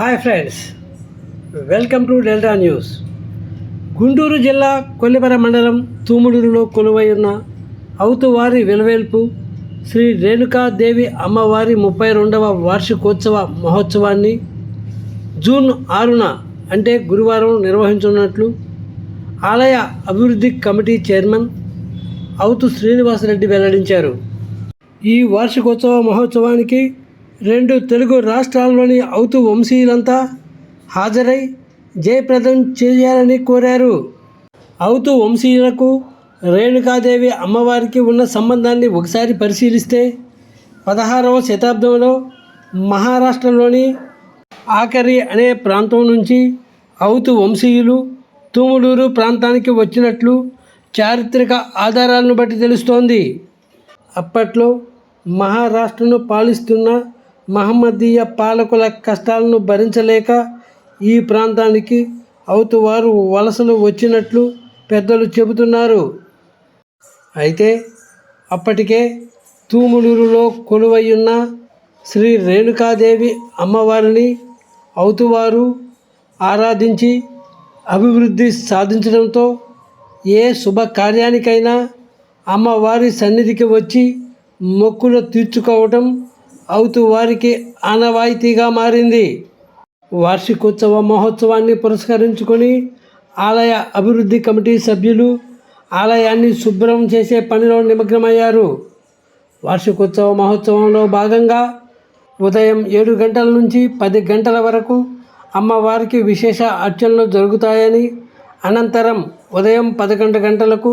Hi friends welcome to Delta News. Guntur జిల్లా కొల్లిపర మండలం తూముడూరులో కొలువై ఉన్న అవుతువారి వెలవేల్పు శ్రీ రేణుకాదేవి అమ్మవారి ముప్పై రెండవ వార్షికోత్సవ మహోత్సవాన్ని జూన్ ఆరున అంటే గురువారం నిర్వహించనున్నట్లు ఆలయ అభివృద్ధి కమిటీ చైర్మన్ అవుతు శ్రీనివాసరెడ్డి వెల్లడించారు. ఈ వార్షికోత్సవ మహోత్సవానికి రెండు తెలుగు రాష్ట్రాల్లోని అవుతు వంశీయులంతా హాజరై జయప్రదం చేయాలని కోరారు. అవుతు వంశీయులకు రేణుకాదేవి అమ్మవారికి ఉన్న సంబంధాన్ని ఒకసారి పరిశీలిస్తే పదహారవ శతాబ్దంలో మహారాష్ట్రలోని ఆఖరి అనే ప్రాంతం నుంచి అవుతు వంశీయులు తూములూరు ప్రాంతానికి వచ్చినట్లు చారిత్రక ఆధారాలను బట్టి తెలుస్తోంది. అప్పట్లో మహారాష్ట్రను పాలిస్తున్న మహమ్మదీయ పాలకుల కష్టాలను భరించలేక ఈ ప్రాంతానికి అవుతువారు వలసలు వచ్చినట్లు పెద్దలు చెబుతున్నారు. అయితే అప్పటికే తూములూరులో కొలువయ్యున్న శ్రీ రేణుకాదేవి అమ్మవారిని అవుతువారు ఆరాధించి అభివృద్ధి సాధించడంతో ఏ శుభకార్యానికైనా అమ్మవారి సన్నిధికి వచ్చి మొక్కులు తీర్చుకోవటం అవుతూ వారికి ఆనవాయితీగా మారింది. వార్షికోత్సవ మహోత్సవాన్ని పురస్కరించుకొని ఆలయ అభివృద్ధి కమిటీ సభ్యులు ఆలయాన్ని శుభ్రం చేసే పనిలో నిమగ్నమయ్యారు. వార్షికోత్సవ మహోత్సవంలో భాగంగా ఉదయం ఏడు గంటల నుంచి పది గంటల వరకు అమ్మవారికి విశేష అర్చనలు జరుగుతాయని అనంతరం ఉదయం పదకొండు గంటలకు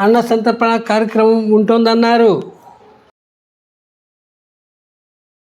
అన్న సంతర్పణ కార్యక్రమం ఉంటుందన్నారు.